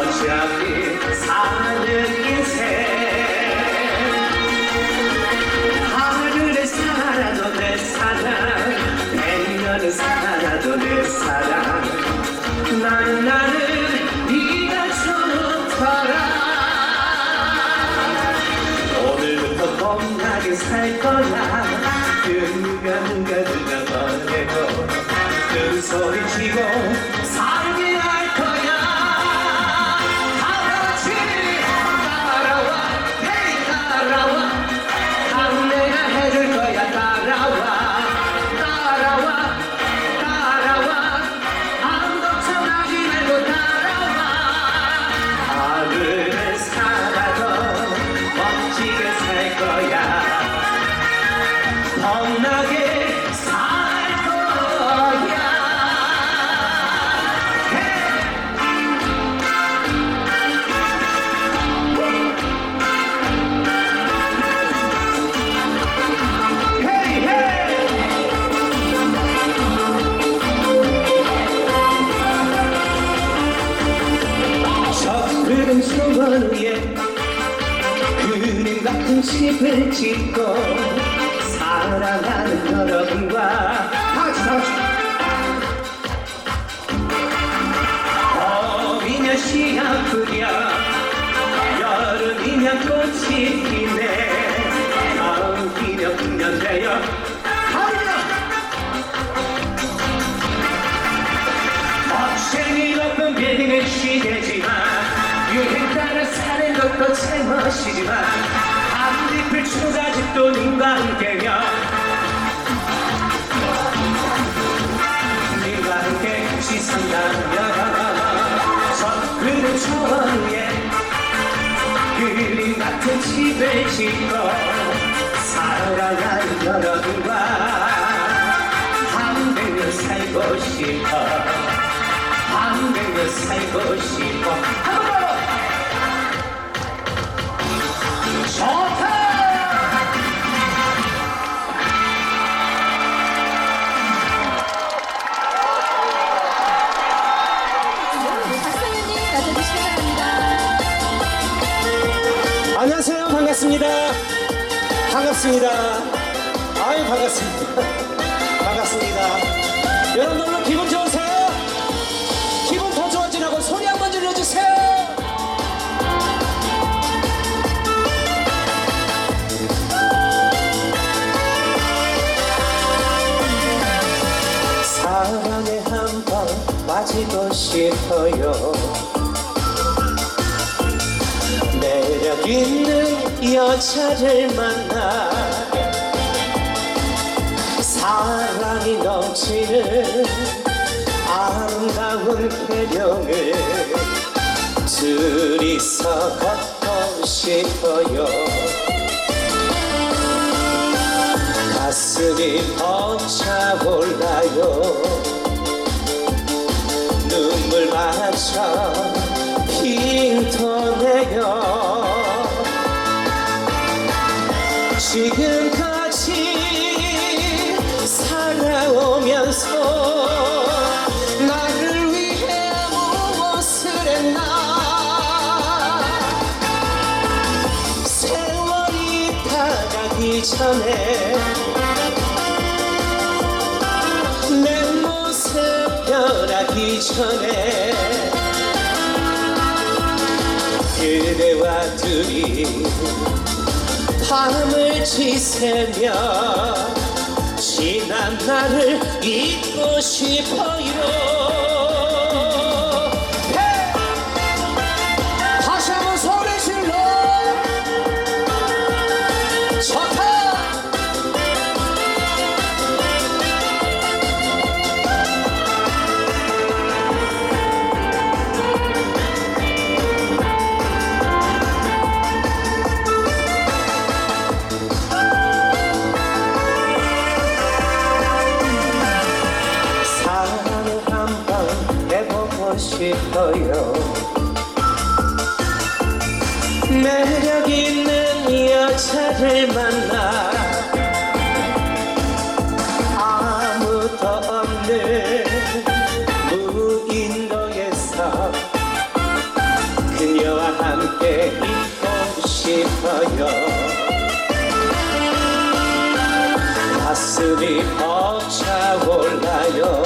어차피 사는 인생 하늘을 살아도 내 사랑 백년을 살아도 내 사랑. 난 나는 네가 좋더라. 오늘부터 겁나게 살 거야. 누가 누가 누가 보내고 큰 소리 치고 멋 집을 짓고 짓고 사랑하는 여러분과 함께 살고 싶어. 함께 살고 싶어 반갑습니다. 아유, 반갑습니다. 반갑습니다. 여러분 오늘 기분 좋으세요? 기분 더 좋아지라고 소리 한 번 질러주세요. 사랑에 한 번 빠지고 싶어요. 매력 있는 여자를 만나 사랑이 넘치는 아름다운 배경을 둘이서 걷고 싶어요. 가슴이 벅차올라요. 눈물 마저 핑 터내요 지금까지 살아오면서 나를 위해 무엇을 했나? 세월이 다가기 전에 내 모습 변하기 전에 그대와 둘이 밤을 지새며 지난 날을 잊고 싶어요 싶어요. 매력 있는 여자를 만나 아무도 없는 무인도에서 함께 있고 싶어요. 가슴이 벅차올라요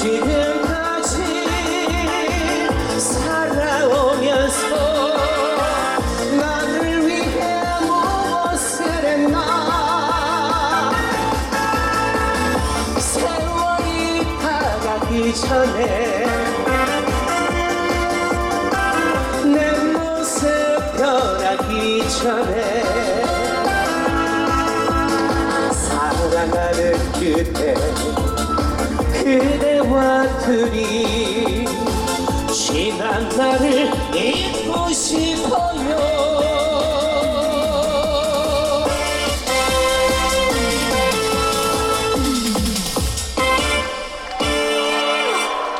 지금까지 살아오면서 나를 위해 무엇을 했나? 사랑하는 그대 그 둘이 지난 날을 잊고 싶어요.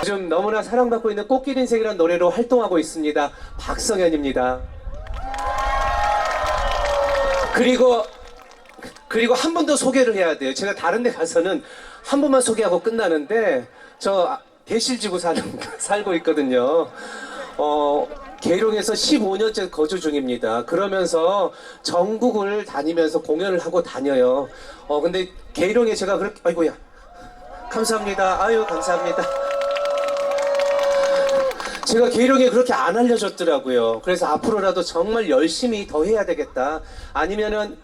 요즘 너무나 사랑받고 있는 꽃길 인생이라는 노래로 활동하고 있습니다. 박성현입니다. 그리고 그리고 한 번 더 소개를 해야 돼요. 제가 다른 데 가서는 한 번만 소개하고 끝나는데 저 대실지구 사는, 살고 있거든요. 어, 계룡에서 15년째 거주 중입니다. 그러면서 전국을 다니면서 공연을 하고 다녀요. 어, 근데 계룡에 제가 그렇게, 아이고야. 감사합니다. 아유, 감사합니다. 제가 계룡에 그렇게 안 알려줬더라고요. 그래서 앞으로라도 정말 열심히 더 해야 되겠다. 아니면은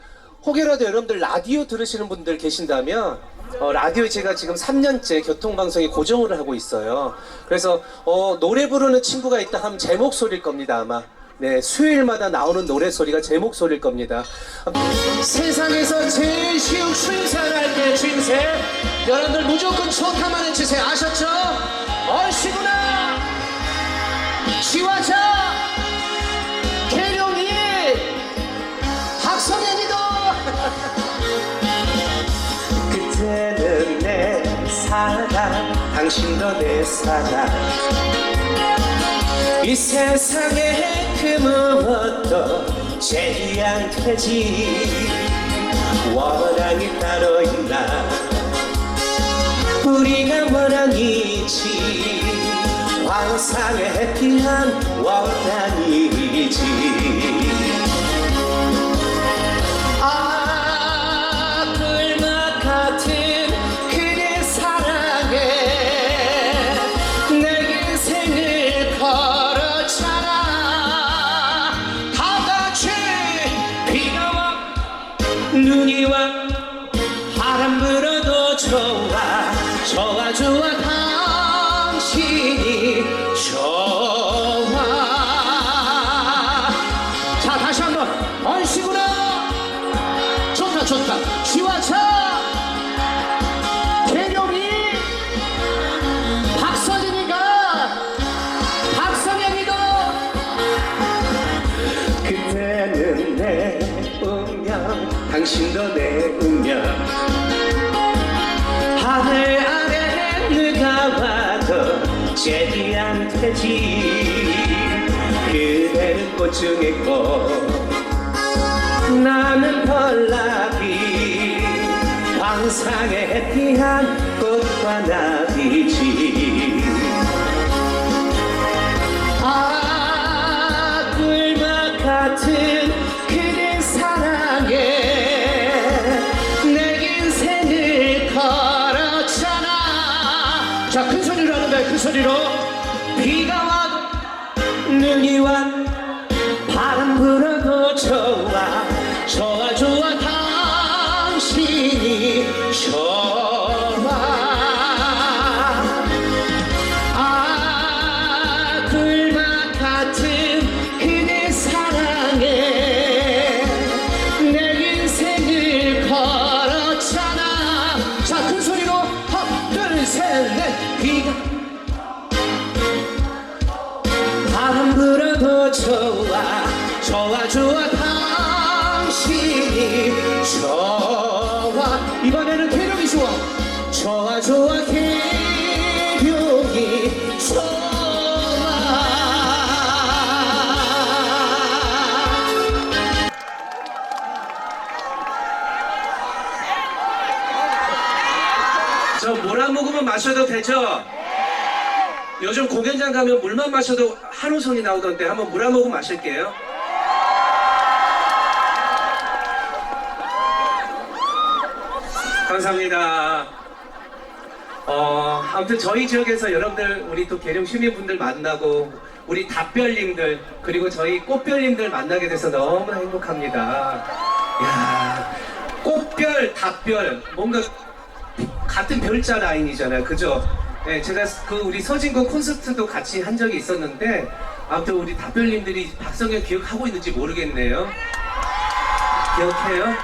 혹여라도 여러분들 라디오 들으시는 분들 계신다면 어, 라디오에 제가 지금 3년째 교통방송에 고정을 하고 있어요. 그래서 어, 노래 부르는 친구가 있다 하면 제 목소리일 겁니다 아마. 네, 수요일마다 나오는 노래 소리가 제 목소리일 겁니다. 세상에서 제일 쉬운 춤새를 때 춤새. 여러분들 무조건 초타만 해주세요. 아셨죠? 얼씨구나! 시와자! 당신도 내 사랑. 이 세상에 그 무엇도 제한 되지. 원한이 따로 있나? 우리가 원한이지. 환상의 해피한 원한이지 운명 당신도 내 운명. 하늘 아래 누가 와도 제비안 되지. 그대는 꽃 중에 꽃. 나는 벌나비. 황상의 해피한 꽃과 나비지. 아 꿀맛 같은 큰 소리로 비 마셔도 되죠? 요즘 공연장 가면 물만 마셔도 한 우성이 나오던데 한번 물 한 모금 마실게요. 감사합니다. 어, 아무튼 저희 지역에서 여러분들 우리 또 계룡 시민분들 만나고 우리 답별님들 그리고 저희 꽃별님들 만나게 돼서 너무나 행복합니다. 야, 꽃별, 답별 뭔가 같은 별자 라인이잖아요, 그죠? 네, 제가 그 우리 서진국 콘서트도 같이 한 적이 있었는데 아무튼 우리 답별님들이 박성현 기억하고 있는지 모르겠네요. 기억해요?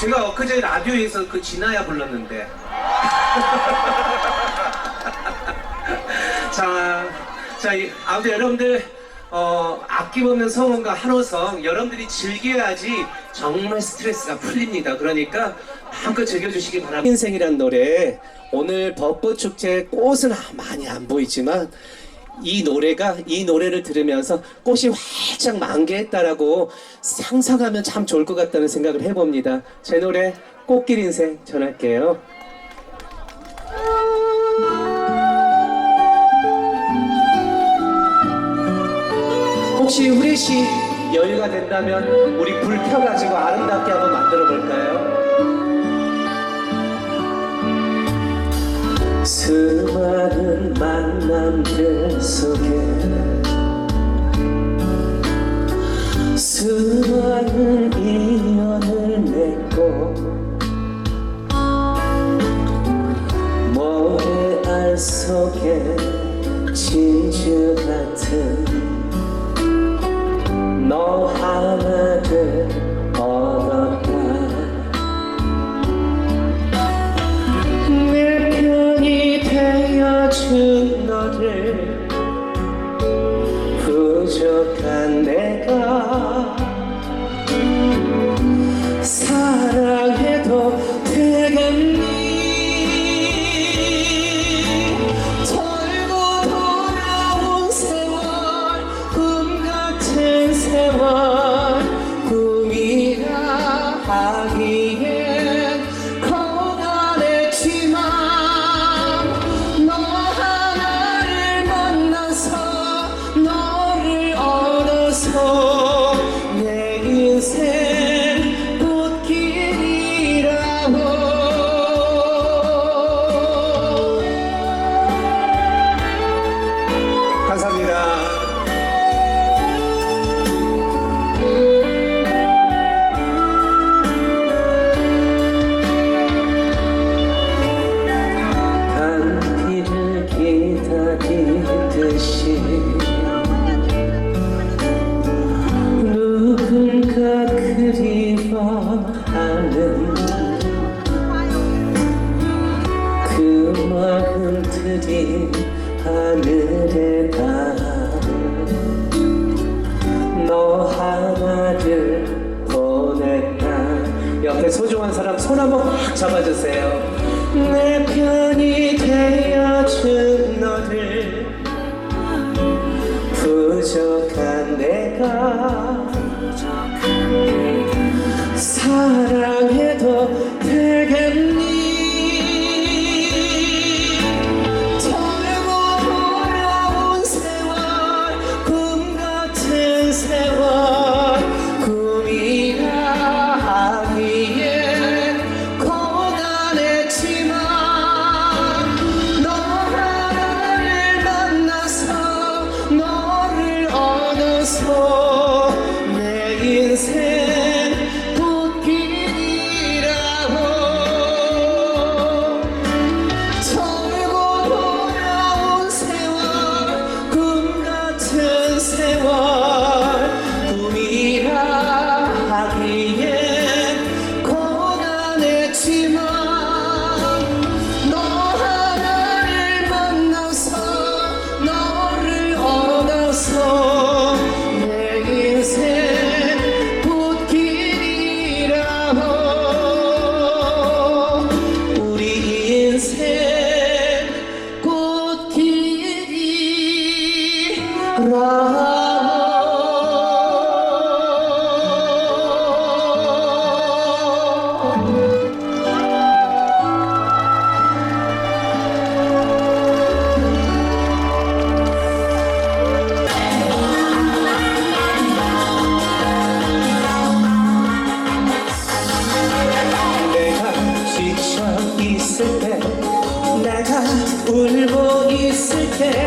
제가 엊그제 라디오에서 그 진아야 불렀는데. 자, 자, 이- 아무튼 여러분들 어, 아낌없는 성원과 한호성 여러분들이 즐겨야지 정말 스트레스가 풀립니다. 그러니까 마음껏 즐겨주시기 바랍니다. 인생이란 노래 오늘 벚꽃 축제 꽃은 많이 안 보이지만 이 노래가 이 노래를 들으면서 꽃이 활짝 만개했다라고 상상하면 참 좋을 것 같다는 생각을 해봅니다. 제 노래 꽃길 인생 전할게요. 혹시 후레 씨 여유가 된다면 우리 불 켜가지고 아름답게 한번 만들어 볼까요? 수많은 만남들 속에 수많은 인연을 맺고 모래 알 속에 진주 같은 너 하나를 사 때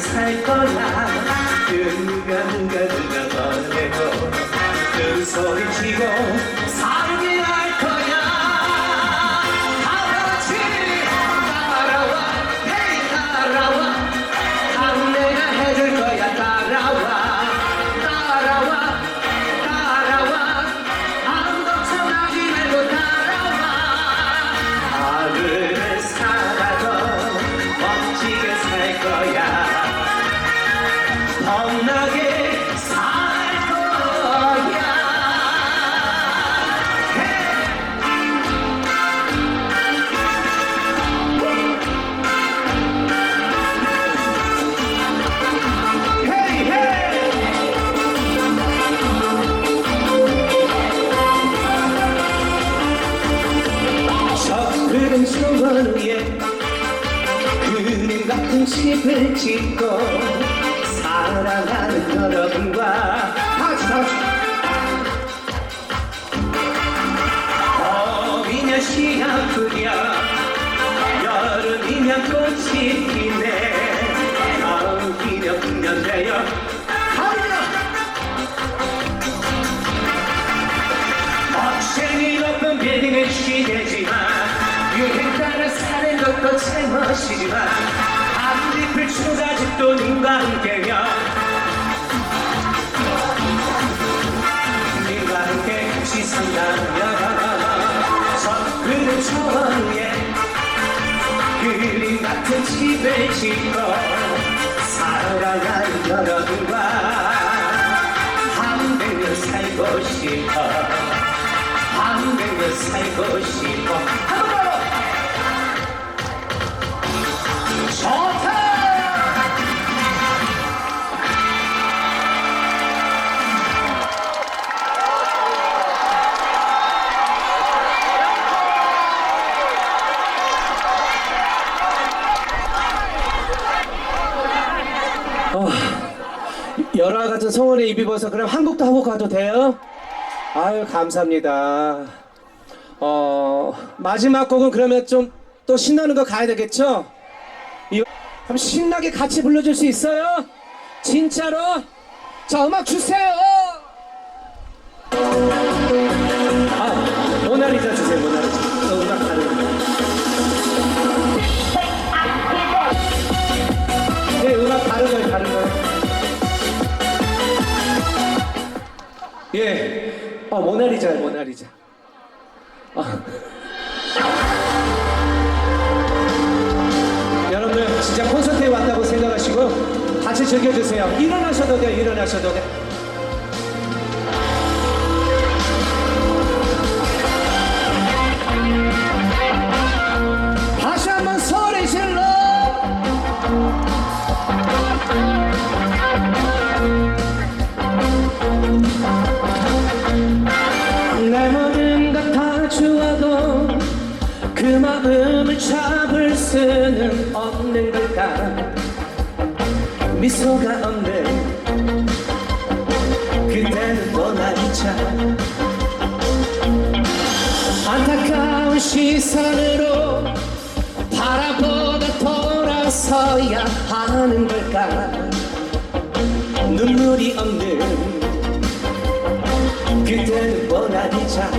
살 거야 누가 누가 너네도 큰 소리 치고 씨가 뿌려 여름이면 꽃이 피네. 가을이면 풍년 되어 억센이 높은 빌딩은 시대지만 유행 따라 사는 것도 제멋이지만 앞잎을 초가집도 님과 함께면 님과 함께 같이 산다면 위에 그림 같은 집을 짓고 사랑하는 여러분과 함께 살고 싶어. 함께 살고 싶어 같은 성원에 입입어서 그럼 한국도 하고 가도 돼요? 아유 감사합니다. 어 마지막 곡은 그러면 좀 또 신나는 거 가야 되겠죠? 이 그럼 신나게 같이 불러줄 수 있어요? 진짜로? 자 음악 주세요. 모나리자, 모나리자. 아. 여러분들 진짜 콘서트에 왔다고 생각하시고 같이 즐겨주세요. 일어나셔도 돼요, 일어나셔도 돼. 다 수는 없는 걸까 미소가 없는 그대는 모나리자 안타까운 시선으로 바라보다 돌아서야 하는 걸까? 눈물이 없는 그대는 모나리자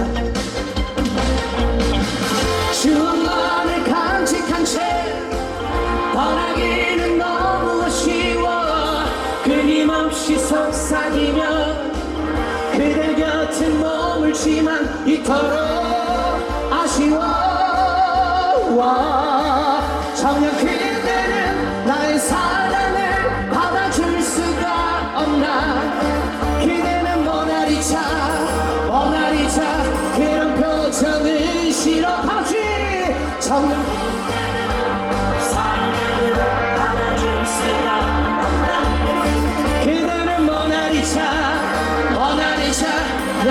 추억만을 간직한 채 떠나기는 너무 아쉬워. 끊임없이 속삭이며 그대 곁은 머물지만 이토록 아쉬워. 정녕 그대는 나의 사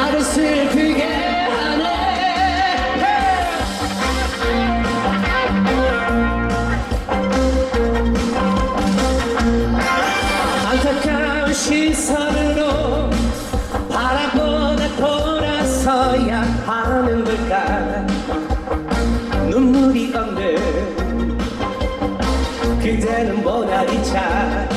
나를 슬프게 하네. 안타까운 시선으로 바라보다 돌아서야 하는 걸까? 눈물이 없는 그대는 모나리자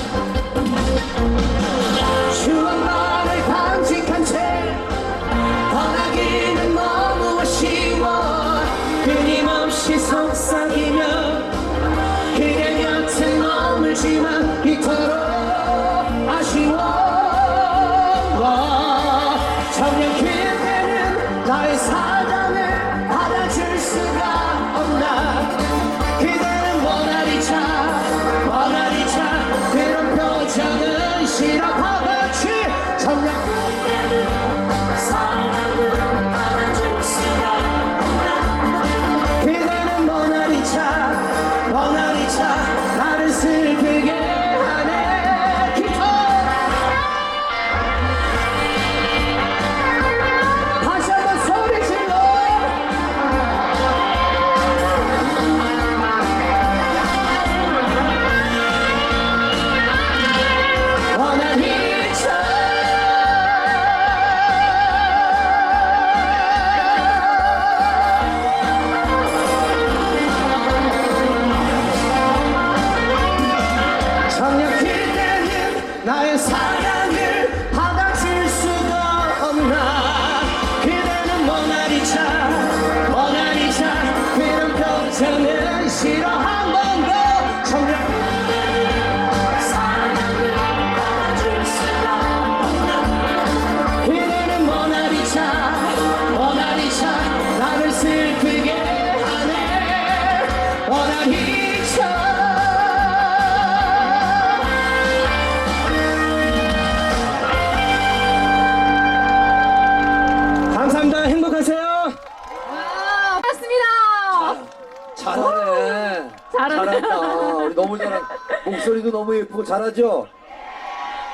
목소리도 너무 예쁘고 잘하죠.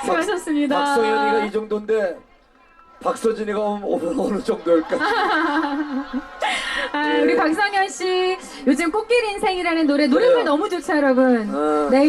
수고하셨습니다. 박성현이가 이 정도인데 박서진이가 어느 정도일까? 아, 우리 박성현 씨 요즘 꽃길 인생이라는 노래 노래가 그래요. 너무 좋죠, 여러분. 어. 내